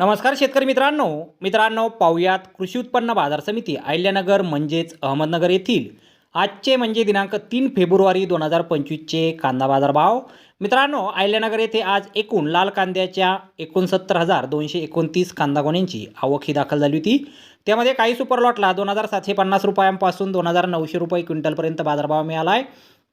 नमस्कार शेतकरी मित्रांनो. मित्रांनो पाहुयात कृषी उत्पन्न बाजार समिती अहिल्यानगर म्हणजेच अहमदनगर येथील आजचे म्हणजे दिनांक तीन फेब्रुवारी दोन हजार पंचवीसचे कांदा बाजार भाव मित्रांनो अहिल्यानगर येथे आज एकूण लाल कांद्याच्या एकोणसत्तर हजार दोनशे एकोणतीस कांदा गोण्यांची आवक ही दाखल झाली होती. त्यामध्ये काही सुपर लॉटला दोन हजार सातशे पन्नास रुपयांपासून दोन हजार नऊशे रुपये क्विंटलपर्यंत बाजारभाव मिळाला आहे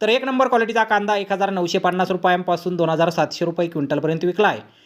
तर एक नंबर क्वालिटीचा कांदा एक हजार नऊशे पन्नास रुपयांपासून दोन हजार सातशे रुपये क्विंटलपर्यंत विकला आहे